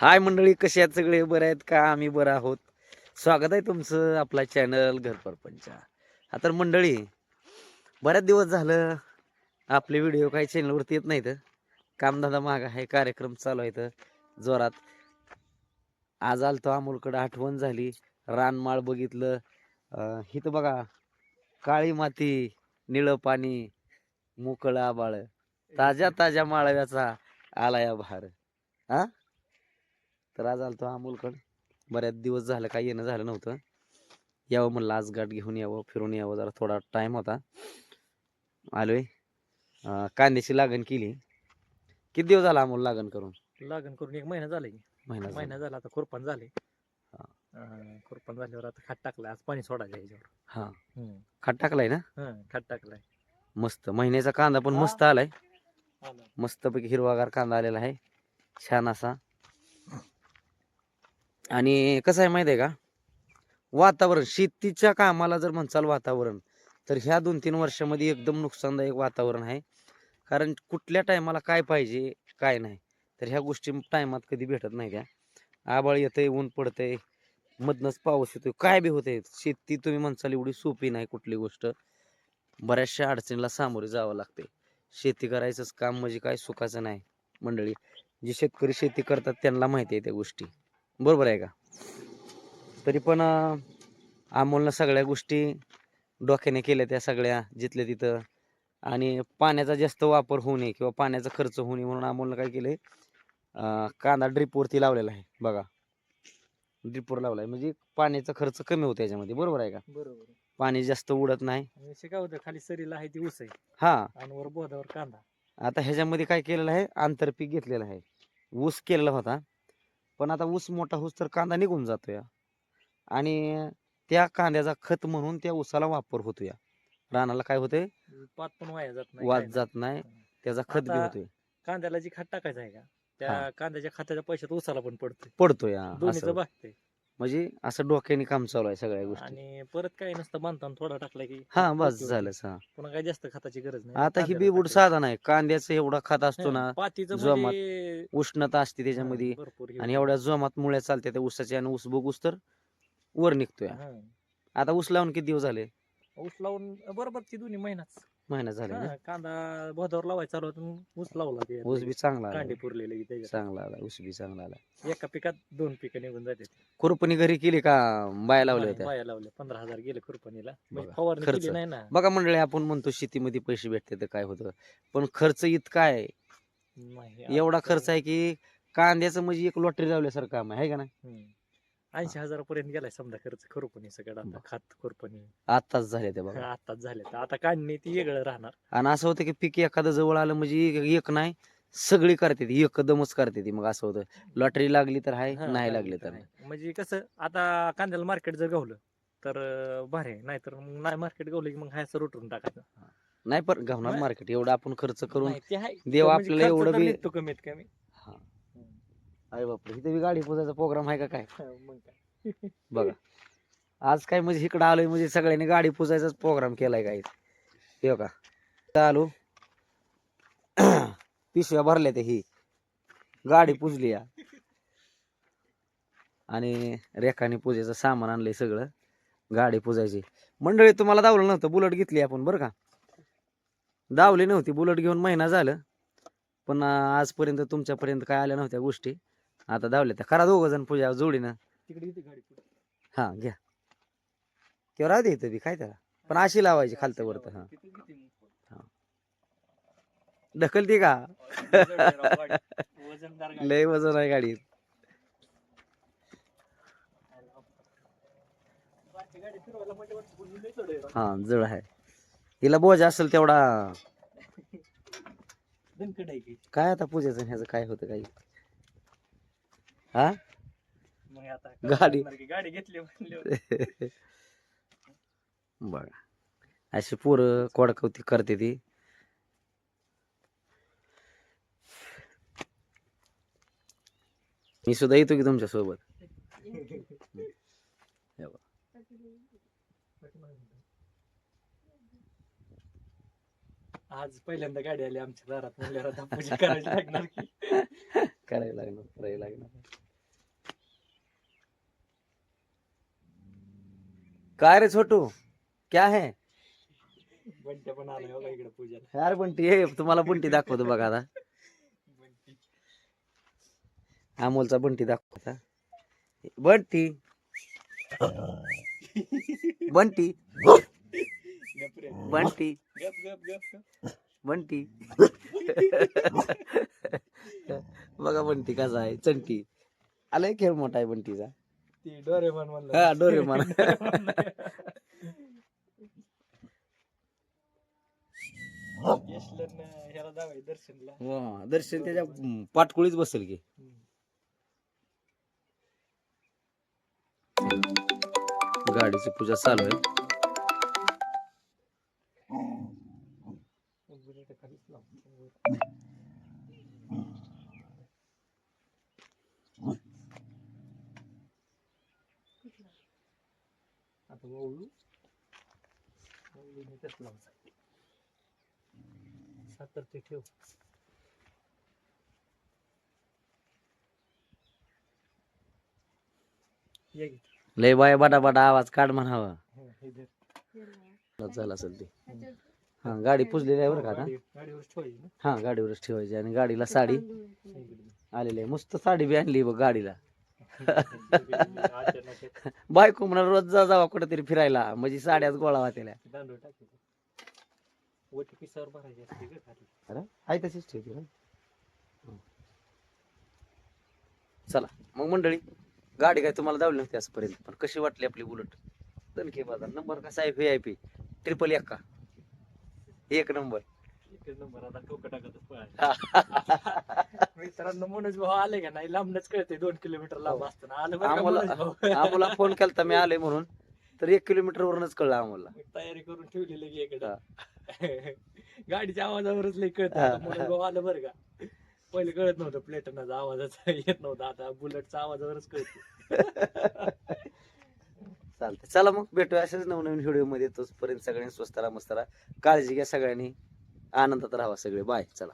हाय मंडळी कसे आहेत सगळे? बरे आहेत का? आम्ही बरं आहोत. स्वागत आहे तुमचं आपला चॅनल घरपरपंचा हा तर मंडळी बऱ्याच दिवस झालं आपले व्हिडिओ काही चॅनलवरती येत नाहीत. कामधंदा माग आहे कार्यक्रम चालू आहेत. जोरात. आज आलतो अमोलकडं आठवण झाली. रानमाळ बघितलं. अं, इथं बघा काळी माती निळं पाणी मोकळं आबाळ ताज्या ताज्या माळव्याचा आला या भार हा? तर आज आलतो अमोलकड. बऱ्याच दिवस झालं काही येणं झालं नव्हतं. यावं म्हणलं आज गाठ घेऊन यावं फिरून यावं जरा थोडा टाइम होता. आलोय. कांद्याची लागण केली. किती दिवस झाला अमोल लागण करून? लागण करून एक महिना झाला की. महिना झाला. महिना झाला आता खुरपण झाले हा. अं, खुरपण झाल्यावर आता खाट टाकलाय आज पाणी सोडायचं ह्याच्यावर हा. हम्म. खाट टाकलाय ना? हं, खाट टाकलाय. मस्त. महिन्याचा कांदा पण. मस्त आलाय. आलं. मस्तपैकी हिरवागार कांदा आलेला आहे. छान असा. आणि कसं आहे माहिती आहे का? वातावरण शेतीच्या कामाला जर म्हणचाल वातावरण तर ह्या दोन तीन वर्षामध्ये एकदम नुकसानदायक वातावरण आहे. कारण कुठल्या टायमाला काय पाहिजे काय नाही तर ह्या गोष्टी टायमात कधी भेटत नाही त्या आबाळ येतंय ऊन पडतंय मधनच पाऊस येतोय काय बी होतंय. शेती तुम्ही म्हणसाल एवढी सोपी नाही कुठली गोष्ट. बऱ्याचशा अडचणीला सामोरे जावं लागते शेती करायचंच काम म्हणजे काय सुखाचं नाही मंडळी. जे शेतकरी शेती करतात त्यांना माहिती आहे त्या गोष्टी. बरोबर आहे का? तरी पण अमोलनं सगळ्या गोष्टी डोक्याने केल्या त्या सगळ्या जिथल्या तिथं. आणि पाण्याचा जास्त वापर होऊ नये किंवा पाण्याचा खर्च होऊ नये म्हणून अमोलनं काय केलंय? अं, कांदा ड्रिपवरती लावलेला आहे. बघा. ड्रिपवर लावलाय. म्हणजे पाण्याचा खर्च कमी होतो याच्यामध्ये बरोबर आहे का? बरोबर. पाणी जास्त उडत नाही. काय होतं खाली सरीला आहे ती ऊस आहे. हा. आणि वर बोधावर कांदा. आता ह्याच्यामध्ये काय केलेलं आहे? आंतरपीक घेतलेलं आहे. ऊस केलेला होता. पण आता ऊस मोठा होस तर कांदा निघून जातो या. आणि त्या कांद्याचा खत म्हणून त्या ऊसाला वापर होतो या. रानाला काय होतंय? पात पण वाया जात नाही वाद. जात नाही. त्याचा खत बी आता होतोय. कांद्याला जी खाट टाकायचं आहे का? हा. त्या कांद्याच्या खताच्या पैशात ऊसाला पण पडतोय. पडतो या दोन्हीचं असं. भागते म्हणजे असं डोक्याने काम चालू आहे सगळ्या गोष्टी. आणि परत काय नसतं बांधताना थोडा टाकला की हा बस होते. झालंच हा. पुन्हा काय जास्त खताची गरज नाही. आता ही कांद्याला बी बुड टाकायचं. साधा नाही कांद्याचं एवढा खत असतो ना पातीचं जोमात. म्हणजे उष्णता असते त्याच्यामध्ये. भरपूर हे आणि होतं. एवढ्या जोमात मुळ्या चालते त्या ऊसाच्या आणि ऊस बघूस तर वर निघतोय. हं. आता ऊस लावून किती दिवस झाले? ऊस लावून बरोबर ती दोन्ही महिनाच. महिना झाले ना? हा, कांदा बोधावर लावायचा चालू होता मग ऊस लावला ते ऊस बी चांगला आला. कांडे पुरलेले की त्याच्यात. चांगला आला ऊस बी चांगला आला. एका पिकात दोन पिकं निघून जाते खुरपणी घरी केली का? बाया लावल्या होत्या? बाया लावले पंधरा हजार गेले खुरपणीला. म्हणजे बघा, फवारणी खर्च. केली नाही ना. बघा मंडळी आपण म्हणतो शेतीमध्ये पैसे भेटते तर काय होतं? पण खर्च इतका आहे. नाही, एवढा खर्च आहे की कांद्याचं म्हणजे एक लॉटरी लावल्यासारखं काम आहे है का नाही? हम्म. ऐंशी हजारापर्यंत गेलाय समजा खर्च खुरपणी सगळं आता. खात खुरपणी आताच झाले ते बघा आताच झाले तर आता काढणी ती वेगळं राहणार आणि असं होतं की पीक एखादं जवळ आलं म्हणजे एक- एक नाही सगळी करते ती एकदमच करते ती मग असं होतं लॉटरी लागली तर आहे हा, नाही लागली तर. नाही म्हणजे कसं आता कांद्याला मार्केट जर गावलं तर अं, भारी आहे नाहीतर मग नाही मार्केट गावलं की मग हाय असं रोटून टाकायचं नाही पण घावणार नाही. मार्केट एवढं आपण खर्च करून नाही, ते आहे. देव म्हणजे आपल्याला खर्च एवढं तर बी- निघतो कमीत कमी हा. अरे बापरे इथे बी गाडी पुजायचा प्रोग्राम आहे का काय? मग काय. बघा. आज काय म्हणजे इकडं आलोय म्हणजे सगळ्यांनी गाडी पुजायचाच प्रोग्राम केलाय काय हे का इथं आलो पिशव्या भरल्या त्या ही. गाडी पुजली या. आणि रेखाने पूजेचं सामान आणलंय सगळं. गाडी पुजायची. मंडळी तुम्हाला दावलं नव्हतं बुलेट घेतली आपण बरं का? दावली नव्हती बुलेट घेऊन महिना झालं. पण आजपर्यंत तुमच्यापर्यंत काय आल्या नव्हत्या गोष्टी. आता दावल्या त्या करा दोघं जण पूजा जोडीनं तिकडे गाडी. हा घ्या किंवा राहू दे इथं बी काय त्याला पण अशी लावायची खालतं वरतं हा? ढकलती का. लय वजन आहे गाडीत ही जड आहे. हा हिला बोज असेल तेवढा. काय आता पूजेचं ह्याचं काय होतं काही हा? मग आता गाडी. करणार की गाडी घेतली म्हणल्यावर. बघा. अशी पोरं कोडकवती करते ती. मी सुद्धा येतो की तुमच्यासोबत? आज पहिल्यांदा गाडी आली आमच्या दारात म्हणल्यावर आता पूजा करायची लागणार की. करायला लागणार करायला लागणार. काय रे छोटू? क्या है? बंट्या पण आलाय बघा इकडे पूजाला. यार बंटी हे तुम्हाला बंटी दाखवतो बघा आता. अमोलचा बंटी दाखवता बंटी. बंटी. गप रे. बंटी. गप गप गप गप. बंटी. बघा बंटी कसा आहे. चंटी. आलाय खेळ मोठा आहे बंटीचा. ती डोरेमॉन म्हणलं हा डोरेमॉन. यशलन ह्याला जावं दर्शनला. वा, दर्शन त्याच्या हम्म, पाटकुळीच बसेल की. गाडीची पूजा चालू आहे. आता ओळू ओळूने तेच लावायचं. सातर ते ठेव. लय बाय बडा बडा आवाज काढ म्हणावा. हं, हे. झालं असेल ते. हा गाडी पुजलेली आहे बरं का आता? गाडी- गाडीवर ठेवायची ना? हा गाडीवरच ठेवायची आणि गाडीला साडी. आलेली आहे. मस्त साडी बी आणली बघ गाडीला. बायको म्हणा रोज जा जावा कुठेतरी फिरायला. म्हणजे साड्याच गोळा वाटेल्या दांडू टाकायचं वटी पिसावर भरायची असते का खाली? अरे आहे तशीच ठेवते ना. हं. चला मग मंडळी गाडी काय तुम्हाला दावली नव्हती आजपर्यंत पण कशी वाटली आपली बुलेट दणके बाजार नंबर कसा आहे व्ही आय पी ट्रिपल एक. का एक नंबर. एकच नंबर. आता टोकं टाकतच पळायचं मित्रांनो मनोज भाऊ आले का नाही? लांबनच कळते दोन किलोमीटर लांब हो. असताना. आलं बरं का आम्हाला- मनोज भाऊ? आम्हाला फोन केलता मी आले म्हणून. तर एक किलोमीटर वरूनच कळलं आम्हाला. तयारी करून ठेवलेली की इकडं हा. गाडीच्या आवाजावरच लई कळत. मनोज भाऊ आलं बरं का? पहिले कळत नव्हतं प्लेटनाचा आवाजाचा येत नव्हता. आता बुलेटचा आवाजावरच कळत चालतंय. चला मग भेटूया असेच नवनवीन व्हिडिओमध्ये. तोचपर्यंत सगळ्यांनी स्वस्त राहा मस्त राहा. काळजी घ्या सगळ्यांनी. आनंदात राहा सगळे. बाय चला.